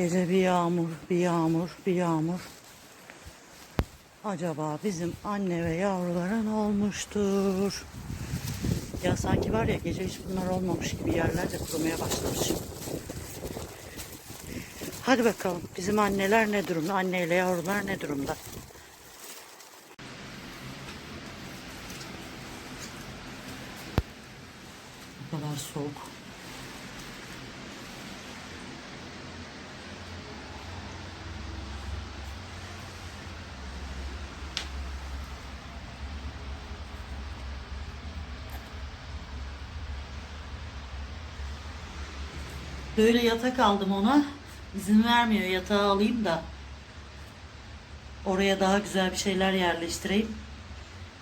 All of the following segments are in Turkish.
Gece bir yağmur, bir yağmur, bir yağmur. Acaba bizim anne ve yavrulara olmuştur? Ya sanki var ya gece hiç bunlar olmamış gibi yerler de kurumaya başlamış. Hadi bakalım bizim anneler ne durumda? Anneyle yavrular ne durumda? Bu kadar soğuk. Böyle yatak aldım ona. İzin vermiyor yatağı alayım da. Oraya daha güzel bir şeyler yerleştireyim.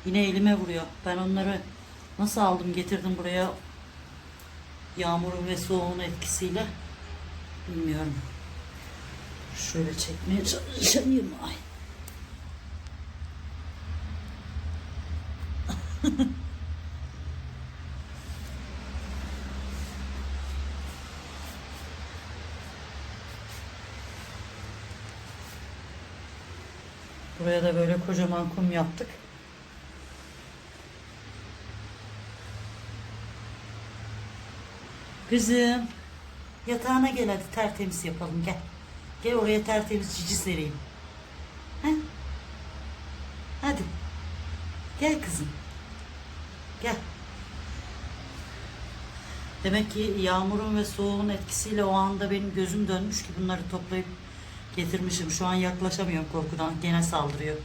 Yine elime vuruyor. Ben onları nasıl aldım getirdim buraya yağmurun ve soğuğun etkisiyle bilmiyorum. Şöyle çekmeye çalışayım. Ay. Buraya da böyle kocaman kum yaptık. Kızım yatağına gel hadi tertemiz yapalım gel. Gel oraya tertemiz cici sereyim. He? Hadi. Gel kızım. Gel. Demek ki yağmurun ve soğuğun etkisiyle o anda benim gözüm dönmüş ki bunları toplayıp getirmişim. Şu an yaklaşamıyorum korkudan. Gene saldırıyor.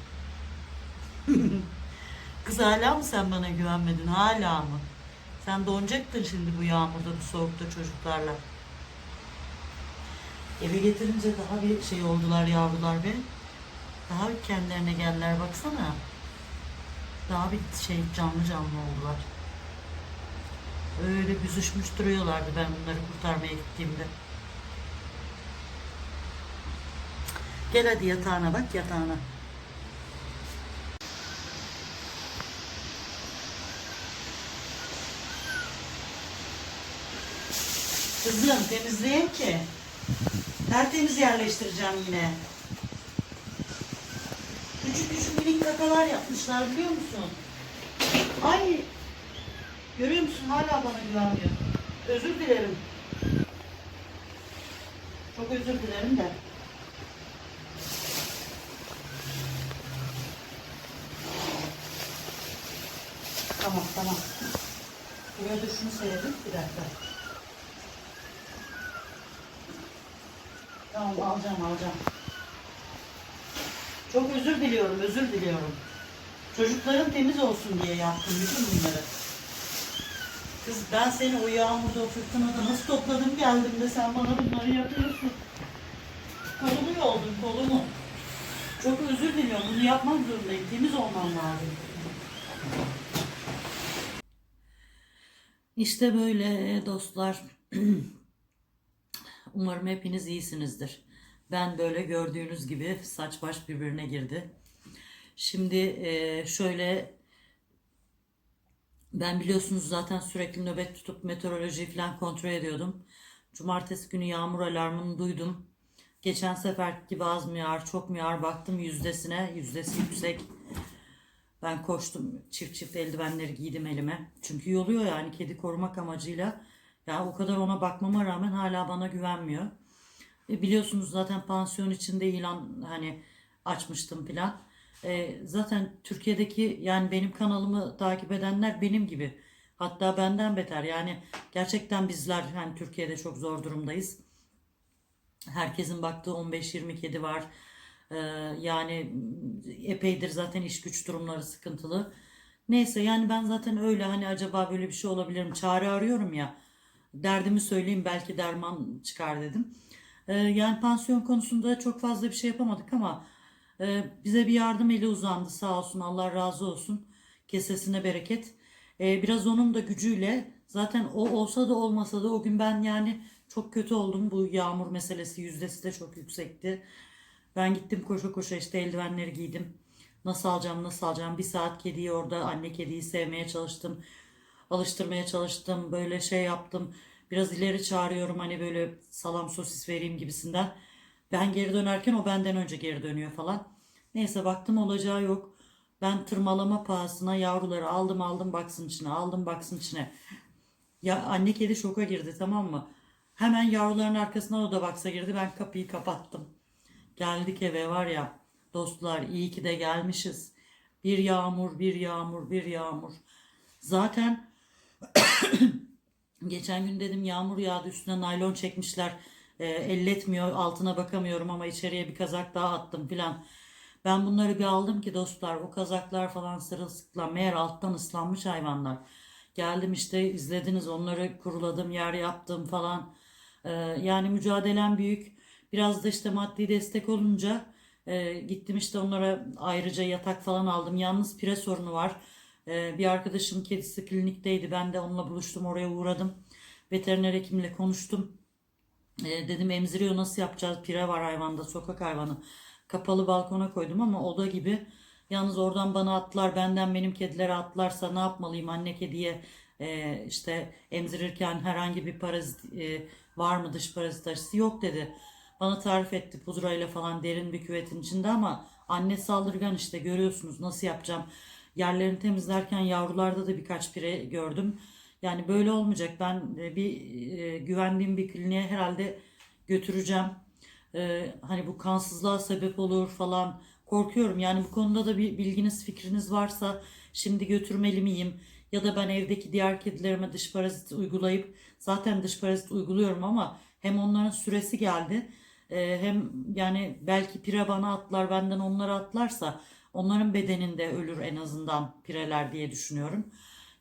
Kız hala mı sen bana güvenmedin? Hala mı? Sen donacaktın şimdi bu yağmurda, bu soğukta çocuklarla. Eve getirince daha bir şey oldular yavrular be. Daha bir kendilerine geldiler baksana. Daha bir şey canlı canlı oldular. Öyle büzüşmüş duruyorlardı ben bunları kurtarmaya gittiğimde. Gel hadi yatağına bak yatağına. Kızım temizleyeyim ki. Tertemiz yerleştireceğim yine. Küçük küçük minik kakalar yapmışlar biliyor musun? Ay. Görüyor musun hala bana güvenmiyor. Özür dilerim. Çok özür dilerim de. Tamam tamam. Buraya da şunu serelim. Bir dakika. Tamam alacağım alacağım. Çok özür diliyorum özür diliyorum. Çocukların temiz olsun diye yaptım bütün bunları. Kız ben seni o yağmurda o fırtınada nasıl topladım geldim de sen bana bunları yapıyorsun. Kolumu yoldun kolumu. Çok özür diliyorum bunu yapmak zorundayım. Temiz olmam lazım. İşte böyle dostlar. Umarım hepiniz iyisinizdir. Ben böyle gördüğünüz gibi saç baş birbirine girdi. Şimdi e, şöyle ben biliyorsunuz zaten sürekli nöbet tutup meteorolojiyi falan kontrol ediyordum. Cumartesi günü yağmur alarmını duydum. Geçen sefer gibi az mı yağar, çok mu yağar baktım yüzdesine. Yüzdesi yüksek. Ben koştum çift çift eldivenleri giydim elime. Çünkü yoluyor yani kedi korumak amacıyla. Ya o kadar ona bakmama rağmen hala bana güvenmiyor. E, biliyorsunuz zaten pansiyon içinde ilan hani açmıştım filan. E, zaten Türkiye'deki yani benim kanalımı takip edenler benim gibi. Hatta benden beter. Yani gerçekten bizler hani Türkiye'de çok zor durumdayız. Herkesin baktığı 15-20 kedi var. Ee, yani epeydir zaten iş güç durumları sıkıntılı. Neyse yani ben zaten öyle hani acaba böyle bir şey olabilir mi? Çare arıyorum ya. Derdimi söyleyeyim belki derman çıkar dedim. Ee, yani pansiyon konusunda çok fazla bir şey yapamadık ama e, bize bir yardım eli uzandı sağ olsun Allah razı olsun. Kesesine bereket. Ee, biraz onun da gücüyle zaten o olsa da olmasa da o gün ben yani çok kötü oldum. Bu yağmur meselesi yüzdesi de çok yüksekti. Ben gittim koşa koşa işte eldivenleri giydim. Nasıl alacağım nasıl alacağım. Bir saat kediyi orada anne kediyi sevmeye çalıştım. Alıştırmaya çalıştım. Böyle şey yaptım. Biraz ileri çağırıyorum hani böyle salam sosis vereyim gibisinden. Ben geri dönerken o benden önce geri dönüyor falan. Neyse baktım olacağı yok. Ben tırmalama pahasına yavruları aldım aldım baksın içine aldım baksın içine. Ya anne kedi şoka girdi tamam mı? Hemen yavruların arkasına o da baksa girdi ben kapıyı kapattım. Geldik eve var ya dostlar iyi ki de gelmişiz. Bir yağmur bir yağmur bir yağmur. Zaten geçen gün dedim yağmur yağdı üstüne naylon çekmişler. E, elletmiyor altına bakamıyorum ama içeriye bir kazak daha attım filan. Ben bunları bir aldım ki dostlar o kazaklar falan sırılsıklam meğer alttan ıslanmış hayvanlar. Geldim işte izlediniz onları kuruladım yer yaptım falan. Ee, yani mücadelem büyük. Biraz da işte maddi destek olunca e, gittim işte onlara ayrıca yatak falan aldım. Yalnız pire sorunu var. Ee, bir arkadaşım kedisi klinikteydi. Ben de onunla buluştum oraya uğradım. Veteriner hekimle konuştum. E, dedim emziriyor nasıl yapacağız? Pire var hayvanda, sokak hayvanı. Kapalı balkona koydum ama oda gibi. Yalnız oradan bana atlar, benden benim kedilere atlarsa ne yapmalıyım anne kediye e, işte emzirirken herhangi bir parazit e, var mı dış parazit aşısı yok dedi. Bana tarif etti pudrayla falan derin bir küvetin içinde ama anne saldırgan işte görüyorsunuz nasıl yapacağım. Yerlerini temizlerken yavrularda da birkaç pire gördüm. Yani böyle olmayacak. Ben e, bir e, güvendiğim bir kliniğe herhalde götüreceğim. E, hani bu kansızlığa sebep olur falan korkuyorum. Yani bu konuda da bir bilginiz fikriniz varsa şimdi götürmeli miyim? Ya da ben evdeki diğer kedilerime dış parazit uygulayıp zaten dış parazit uyguluyorum ama hem onların süresi geldi e, hem yani belki pire bana atlar benden onlara atlarsa onların bedeninde ölür en azından pireler diye düşünüyorum.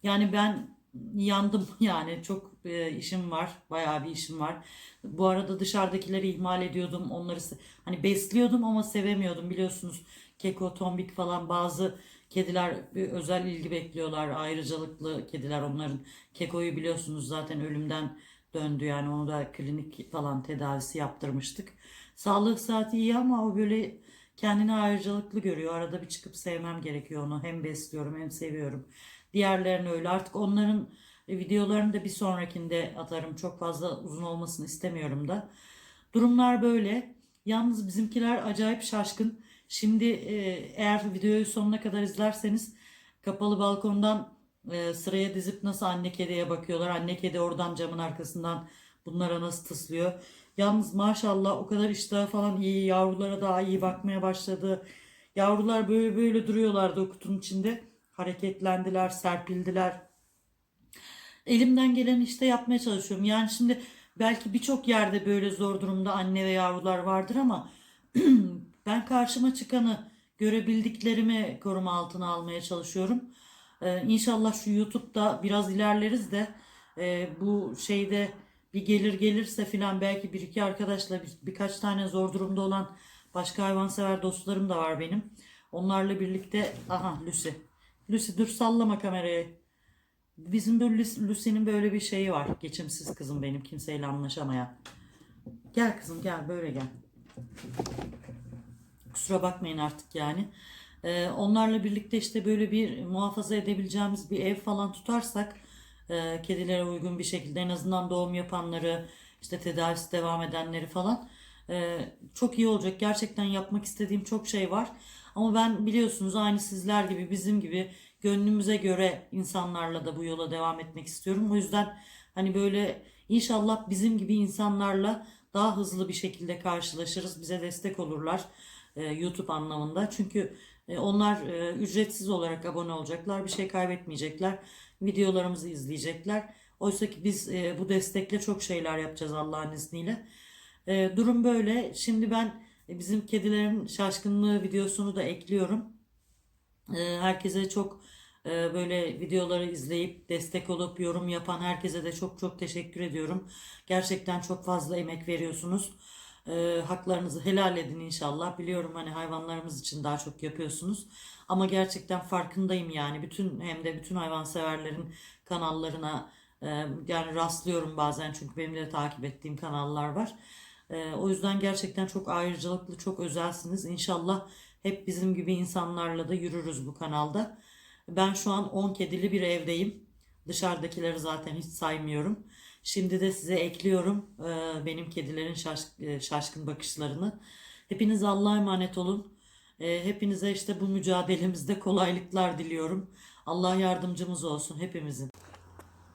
Yani ben yandım yani çok e, işim var bayağı bir işim var. Bu arada dışarıdakileri ihmal ediyordum onları hani besliyordum ama sevemiyordum biliyorsunuz keko tombik falan bazı kediler bir özel ilgi bekliyorlar ayrıcalıklı kediler onların kekoyu biliyorsunuz zaten ölümden döndü yani onu da klinik falan tedavisi yaptırmıştık. Sağlık saati iyi ama o böyle kendini ayrıcalıklı görüyor. Arada bir çıkıp sevmem gerekiyor onu. Hem besliyorum hem seviyorum. Diğerlerini öyle. Artık onların videolarını da bir sonrakinde atarım. Çok fazla uzun olmasını istemiyorum da. Durumlar böyle. Yalnız bizimkiler acayip şaşkın. Şimdi e, eğer videoyu sonuna kadar izlerseniz kapalı balkondan e, sıraya dizip nasıl anne kediye bakıyorlar. Anne kedi oradan camın arkasından bunlara nasıl tıslıyor. Yalnız maşallah o kadar iştahı falan iyi. Yavrulara daha iyi bakmaya başladı. Yavrular böyle böyle duruyorlardı o kutunun içinde. Hareketlendiler, serpildiler. Elimden gelen işte yapmaya çalışıyorum. Yani şimdi belki birçok yerde böyle zor durumda anne ve yavrular vardır ama ben karşıma çıkanı görebildiklerimi koruma altına almaya çalışıyorum. Ee, inşallah şu YouTube'da biraz ilerleriz de e, bu şeyde bir gelir gelirse filan belki bir iki arkadaşla bir, birkaç tane zor durumda olan başka hayvansever dostlarım da var benim. Onlarla birlikte aha Lucy. Lucy dur sallama kamerayı. Bizim Lucy- Lucy'nin böyle bir şeyi var. Geçimsiz kızım benim kimseyle anlaşamayan. Gel kızım gel böyle gel. Kusura bakmayın artık yani. Ee, onlarla birlikte işte böyle bir muhafaza edebileceğimiz bir ev falan tutarsak e, kedilere uygun bir şekilde en azından doğum yapanları işte tedavisi devam edenleri falan e, çok iyi olacak. Gerçekten yapmak istediğim çok şey var. Ama ben biliyorsunuz aynı sizler gibi bizim gibi gönlümüze göre insanlarla da bu yola devam etmek istiyorum. O yüzden hani böyle inşallah bizim gibi insanlarla daha hızlı bir şekilde karşılaşırız. Bize destek olurlar e, YouTube anlamında. Çünkü e, onlar e, ücretsiz olarak abone olacaklar. Bir şey kaybetmeyecekler. Videolarımızı izleyecekler. Oysa ki biz e, bu destekle çok şeyler yapacağız Allah'ın izniyle. E, durum böyle. Şimdi ben e, bizim kedilerin şaşkınlığı videosunu da ekliyorum. E, herkese çok e, böyle videoları izleyip destek olup yorum yapan herkese de çok çok teşekkür ediyorum. Gerçekten çok fazla emek veriyorsunuz. E, haklarınızı helal edin inşallah. Biliyorum hani hayvanlarımız için daha çok yapıyorsunuz. Ama gerçekten farkındayım yani. Bütün hem de bütün hayvanseverlerin kanallarına e, yani rastlıyorum bazen çünkü benim de takip ettiğim kanallar var. E, o yüzden gerçekten çok ayrıcalıklı, çok özelsiniz. İnşallah hep bizim gibi insanlarla da yürürüz bu kanalda. Ben şu an 10 kedili bir evdeyim. Dışarıdakileri zaten hiç saymıyorum. Şimdi de size ekliyorum benim kedilerin şaş- şaşkın bakışlarını. Hepiniz Allah'a emanet olun. Hepinize işte bu mücadelemizde kolaylıklar diliyorum. Allah yardımcımız olsun hepimizin.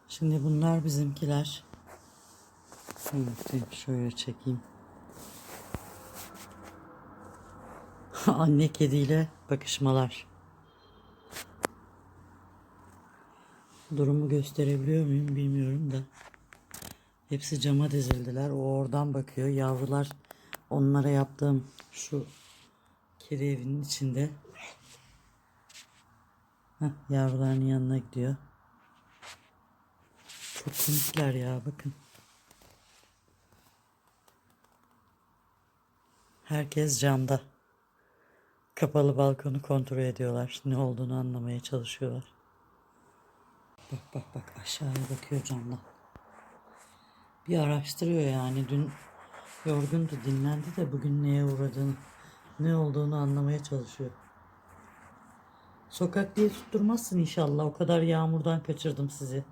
Şimdi bunlar bizimkiler. Evet, şöyle çekeyim. Anne kediyle bakışmalar. Durumu gösterebiliyor muyum bilmiyorum da. Hepsi cama dizildiler. O oradan bakıyor. Yavrular onlara yaptığım şu kedi evinin içinde. Heh, yavruların yanına gidiyor. Çok komikler ya bakın. Herkes camda. Kapalı balkonu kontrol ediyorlar. Ne olduğunu anlamaya çalışıyorlar. Bak bak bak aşağıya bakıyor camdan. Bir araştırıyor yani. Dün yorgundu dinlendi de bugün neye uğradığını, ne olduğunu anlamaya çalışıyor. Sokak diye tutturmazsın inşallah. O kadar yağmurdan kaçırdım sizi.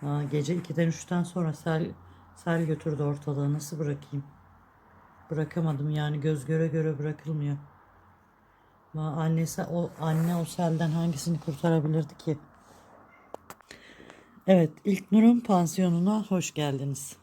Ha, gece 2'den 3'ten sonra sel, sel götürdü ortalığı. Nasıl bırakayım? Bırakamadım yani göz göre göre bırakılmıyor. Ma annesi o anne o selden hangisini kurtarabilirdi ki? Evet, İlk Nur'un pansiyonuna hoş geldiniz.